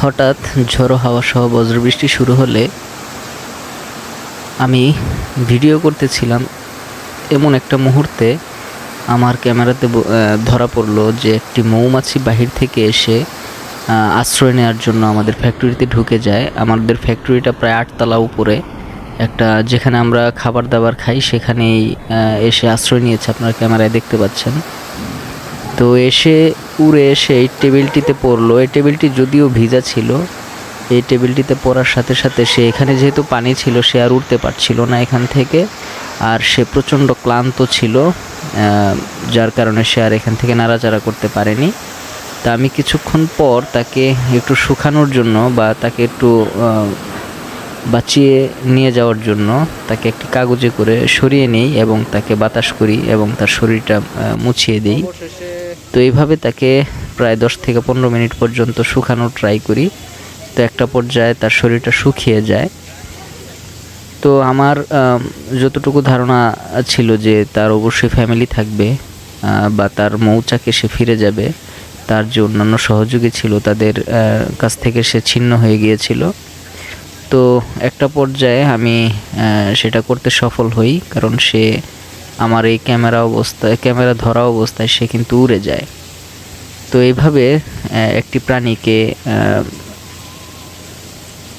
হঠাৎ ঝড়ো হাওয়া সহ বজ্রবৃষ্টি শুরু হলে আমি ভিডিও করতেছিলাম এমন একটা মুহূর্তে আমার ক্যামেরাতে ধরা পড়ল যে একটি মৌমাছি বাহির থেকে এসে আশ্রয় নেওয়ার জন্য আমাদের ফ্যাক্টরিতে ঢুকে যায়। আমাদের ফ্যাক্টরিটা প্রায় আটতলা উপরে। একটা যেখানে আমরা খাবার দাবার খাই সেখানেই এসে আশ্রয় নিয়েছে। আপনারা ক্যামেরায় দেখতে পাচ্ছেন। তো এসে উড়ে এসে এই টেবিলটিতে পড়ল। এই টেবিলটি যদিও ভিজা ছিল, এই টেবিলটিতে পড়ার সাথে সাথে সে এখানে যেহেতু পানি ছিল, সে আর উঠতে পারছিল না এখান থেকে। আর সে প্রচণ্ড ক্লান্ত ছিল যার কারণে সে আর এখান থেকে নাড়াচাড়া করতে পারেনি। তা আমি কিছুক্ষণ পর তাকে একটু শুকানোর জন্য বা তাকে একটু বাঁচিয়ে নিয়ে যাওয়ার জন্য তাকে একটি কাগজে করে সরিয়ে নিই এবং তাকে বাতাস করি এবং তার শরীরটা মুছিয়ে দিই। তো এইভাবে তাকে প্রায় দশ থেকে পনেরো মিনিট পর্যন্ত শুকানোর ট্রাই করি। তো একটা পর্যায়ে তার শরীরটা শুকিয়ে যায়। তো আমার আম, যতটুকু ধারণা ছিল যে তার অবশ্যই ফ্যামিলি থাকবে বা তার মৌচাকে সে ফিরে যাবে তার যে অন্যান্য সহযোগী ছিল তাদের কাছ থেকে সে ছিন্ন হয়ে গিয়েছিল। তো একটা পর্যায়ে আমি সেটা করতে সফল হই কারণ সে আমার এই ক্যামেরা অবস্থায়, ক্যামেরা ধরা অবস্থায় সে কিন্তু উড়ে যায়। তো এইভাবে একটি প্রাণীকে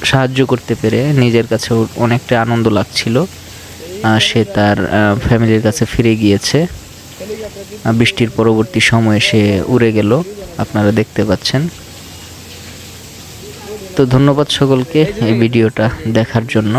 সাহায্য করতে পেরে নিজের কাছে অনেকটা আনন্দ লাগছিল। সে তার ফ্যামিলির কাছে ফিরে গিয়েছে। বৃষ্টির পরবর্তী সময়ে সে উড়ে গেল। আপনারা দেখতে পাচ্ছেন। তো ধন্যবাদ সকলকে এই ভিডিওটা দেখার জন্য।